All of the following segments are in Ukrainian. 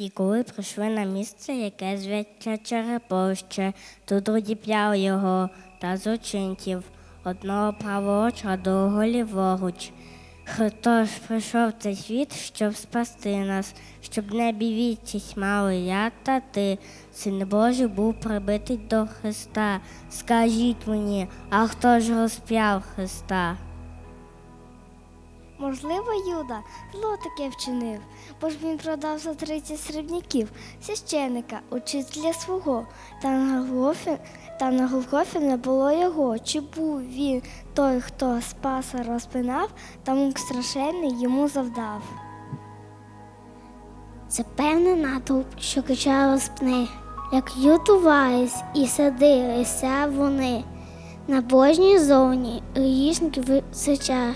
І коли прийшли на місце, яке зветься Череповище, тут одіпляв його та злочинців, одного праворуч, а другого ліворуч. Христос прийшов цей світ, щоб спасти нас, щоб не бівітись мали я та ти. Син Божий був прибитий до Христа. Скажіть мені, а хто ж розп'яв Христа? Можливо, Юда зло таке вчинив, бо ж він продав за 30 срібняків священика, учителя свого, та на Голгофі, та на Голгофі не було його. Чи був він той, хто спаса розпинав, та мук страшенний йому завдав? Це певний натовп, що кричав спни, як ютувались і садилися вони на божній зовні, грішники в сечах,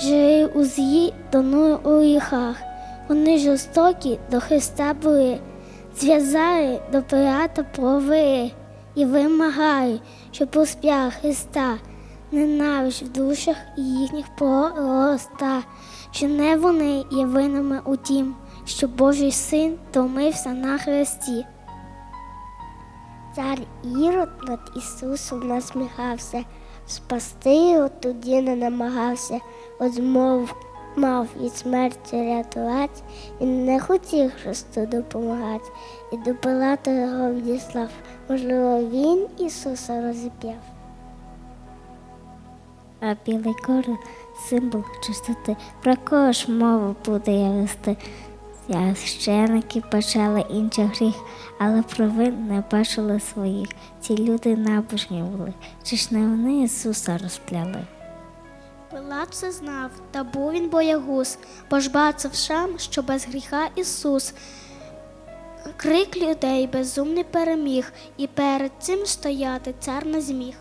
жили у злі, тонули у гріхах. Вони жорстокі до Христа були, зв'язали до пирата провели і вимагали, щоб розп'яв Христа, ненависть в душах їхніх пророста, що не вони є винними у тім, що Божий син томився на хресті. Цар Ірод над Ісусом насміхався, спасти його тоді не намагався, Озмов мав від смерті рятувати, і не хотів Христу допомагати, і до Пилата його відіслав. Можливо, він Ісуса розіп'яв. А білий корин символ чистоти. Про кого ж мову буде я вести? Священики почали інший гріх, але провин не бачили своїх. Ці люди набожні були, чи ж не вони Ісуса розпляли? Пилат все знав, та був він боягуз, бо ж бачив сам, що без гріха Ісус. Крик людей безумний переміг, і перед цим стояти цар не зміг.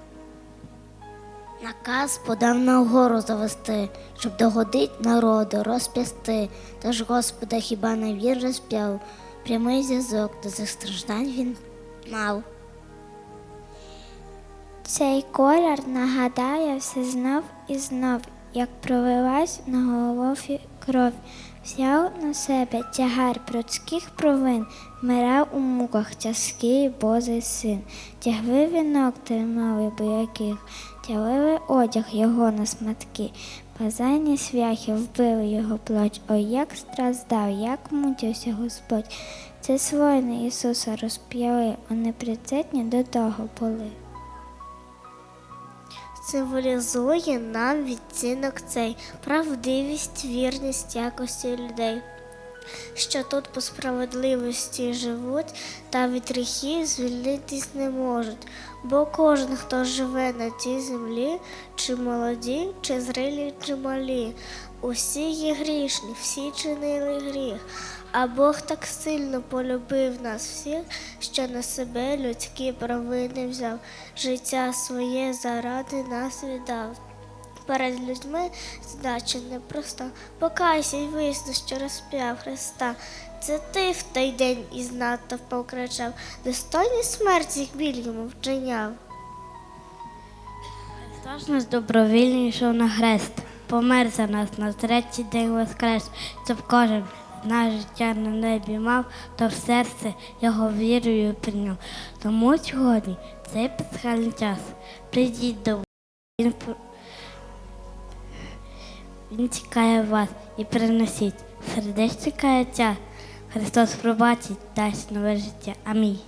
Наказ подав на гору завести, щоб догодить народу розп'ясти. Тож Господа хіба не він розп'яв, прямий зв'язок до цих страждань він мав. Цей колір нагадає все знов і знов, як пролилась на голові кров, взяв на себе тягар людських провин, вмирав у муках тяжкий Божий син, тягли вінок тримали бояких, тягли одяг його на сматки, базані свяхи вбили його плоть, ой, як страждав, як мучився Господь. Це свойне Ісуса розп'яли, вони прицетні до того були. Символізує нам відцінок цей правдивість, вірність якості людей, що тут по справедливості живуть та від гріхів звільнитись не можуть. Бо кожен, хто живе на цій землі, чи молоді, чи зрилі, чи малі, усі є грішні, всі чинили гріх. А Бог так сильно полюбив нас всіх, що на себе людські провини взяв, життя своє заради нас віддав. Перед людьми задача непроста. Покайся й висну, що розп'яв Христа. Це ти в той день із натовпа кричав, достойний смерті біль йому вчиняв. Христос нас добровільно йшов на хрест, помер за нас на третій день воскрес, щоб кожен наше життя на небі мав, то в серце його вірою прийняв. Тому сьогодні цей пасхальний час. Прийдіть до він, він чекає вас і приносіть сердечне каяття. Христос пробачить, дасть нове життя. Амінь.